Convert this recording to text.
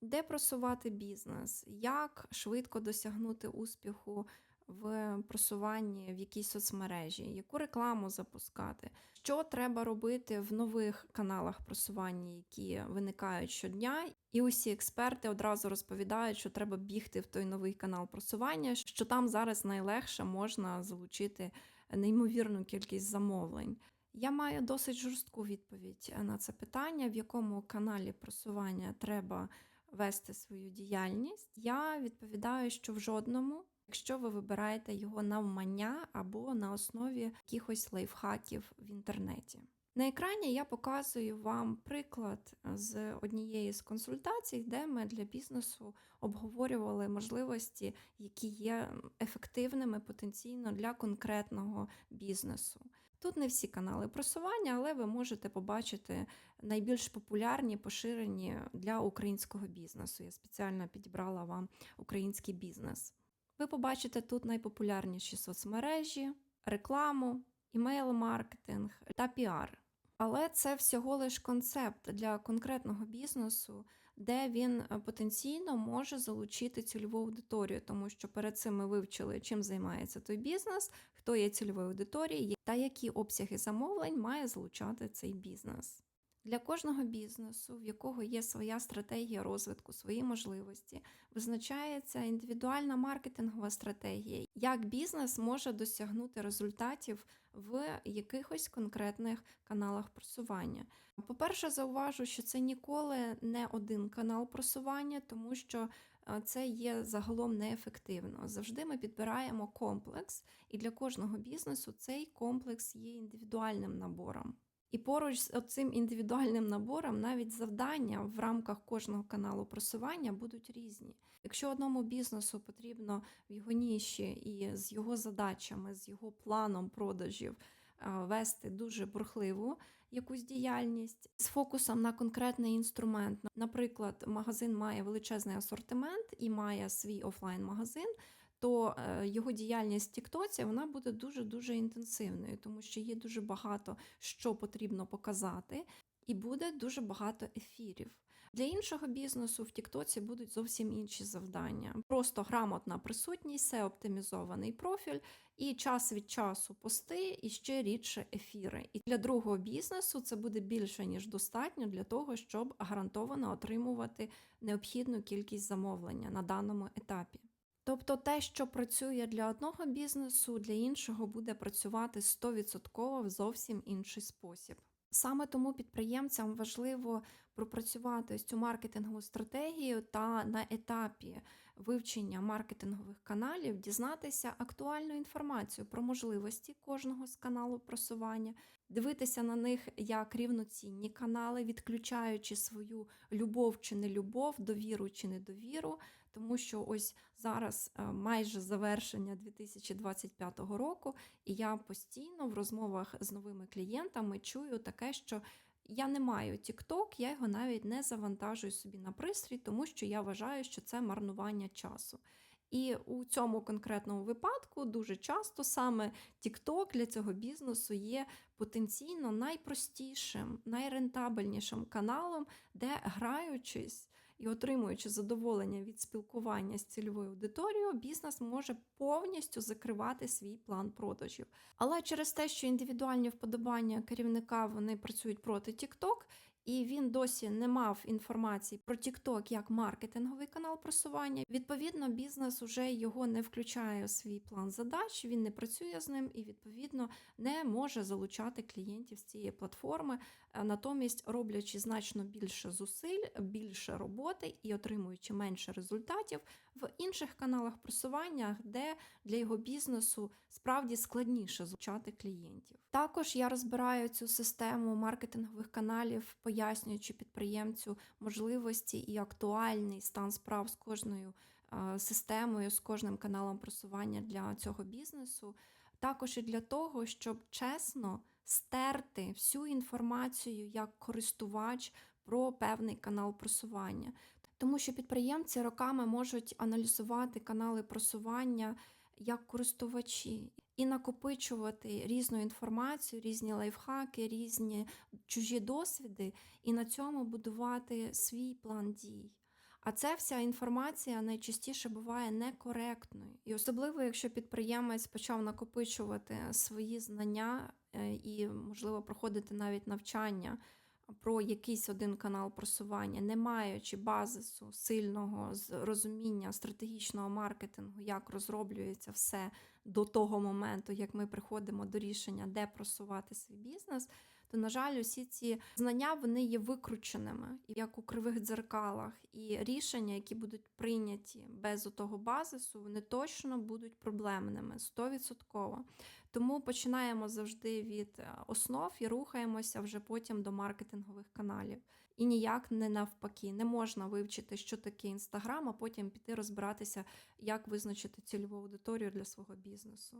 де просувати бізнес, як швидко досягнути успіху в просуванні в якійсь соцмережі, яку рекламу запускати, що треба робити в нових каналах просування, які виникають щодня. І усі експерти одразу розповідають, що треба бігти в той новий канал просування, що там зараз найлегше можна залучити неймовірну кількість замовлень. Я маю досить жорстку відповідь на це питання, в якому каналі просування треба вести свою діяльність. Я відповідаю, що в жодному, якщо ви вибираєте його навмання або на основі якихось лайфхаків в інтернеті. На екрані я показую вам приклад з однієї з консультацій, де ми для бізнесу обговорювали можливості, які є ефективними потенційно для конкретного бізнесу. Тут не всі канали просування, але ви можете побачити найбільш популярні, поширені для українського бізнесу. Я спеціально підібрала вам український бізнес. Ви побачите тут найпопулярніші соцмережі, рекламу, імейл-маркетинг та піар. Але це всього лиш концепт для конкретного бізнесу, де він е, потенційно може залучити цільову аудиторію, тому що перед цим ми вивчили, чим займається той бізнес, хто є цільовою аудиторією та які обсяги замовлень має залучати цей бізнес. Для кожного бізнесу, в якого є своя стратегія розвитку, свої можливості, визначається індивідуальна маркетингова стратегія, як бізнес може досягнути результатів в якихось конкретних каналах просування. По-перше, зауважу, що це ніколи не один канал просування, тому що е, це є загалом неефективно. Завжди ми підбираємо комплекс, і для кожного бізнесу цей комплекс є індивідуальним набором. І поруч з цим індивідуальним набором навіть завдання в рамках кожного каналу просування будуть різні. Якщо одному бізнесу потрібно в його ніші і з його задачами, з його планом продажів е, вести дуже бурхливу якусь діяльність з фокусом на конкретний інструмент. Наприклад, магазин має величезний асортимент і має свій офлайн-магазин то е, його діяльність в Тіктоці вона буде дуже-дуже інтенсивною, тому що є дуже багато що потрібно показати, і буде дуже багато ефірів. Для іншого бізнесу в Тіктоці будуть зовсім інші завдання. Просто грамотна присутність, все оптимізований профіль, і час від часу пости, і ще рідше ефіри. І для другого бізнесу це буде більше ніж достатньо для того, щоб гарантовано отримувати необхідну кількість замовлення на даному етапі. Тобто те, що працює для одного бізнесу, для іншого буде працювати 100% в зовсім інший спосіб. Саме тому підприємцям важливо пропрацювати ось цю маркетингову стратегію та на етапі вивчення маркетингових каналів дізнатися актуальну інформацію про можливості кожного з каналу просування, дивитися на них як рівноцінні канали, відключаючи свою любов чи нелюбов, довіру чи недовіру, тому що ось зараз е, майже завершення 2025 року, і я постійно в розмовах з новими клієнтами чую таке, що я не маю TikTok, я його навіть не завантажую собі на пристрій, тому що я вважаю, що це марнування часу. І у цьому конкретному випадку дуже часто саме TikTok для цього бізнесу є потенційно найпростішим, найрентабельнішим каналом, де граючись і отримуючи задоволення від спілкування з цільовою аудиторією, бізнес може повністю закривати свій план продажів. Але через те, що індивідуальні вподобання керівника вони працюють проти TikTok, і він досі не мав інформації про TikTok як маркетинговий канал просування. Відповідно, бізнес уже його не включає у свій план задач, він не працює з ним і, відповідно, не може залучати клієнтів з цієї платформи, натомість роблячи значно більше зусиль, більше роботи і отримуючи менше результатів в інших каналах просування, де для його бізнесу справді складніше залучати клієнтів. Також я розбираю цю систему маркетингових каналів пояснюючи підприємцю можливості і актуальний стан справ з кожною системою, з кожним каналом просування для цього бізнесу, також і для того, щоб чесно стерти всю інформацію як користувач про певний канал просування. Тому що підприємці роками можуть аналізувати канали просування як користувачі і накопичувати різну інформацію, різні лайфхаки, різні чужі досвіди, і на цьому будувати свій план дій. А це вся інформація найчастіше буває некоректною. І особливо, якщо підприємець почав накопичувати свої знання е, і, можливо, проходити навіть навчання про якийсь один канал просування, не маючи базису сильного розуміння стратегічного маркетингу, як розроблюється все до того моменту, як ми приходимо до рішення, де просувати свій бізнес, то, на жаль, усі ці знання вони є викрученими, як у кривих дзеркалах, і рішення, які будуть прийняті без того базису, вони точно будуть проблемними 100%. Тому починаємо завжди від е, основ і рухаємося вже потім до маркетингових каналів. І ніяк не навпаки, не можна вивчити, що таке інстаграм, а потім піти розбиратися, як визначити цільову аудиторію для свого бізнесу.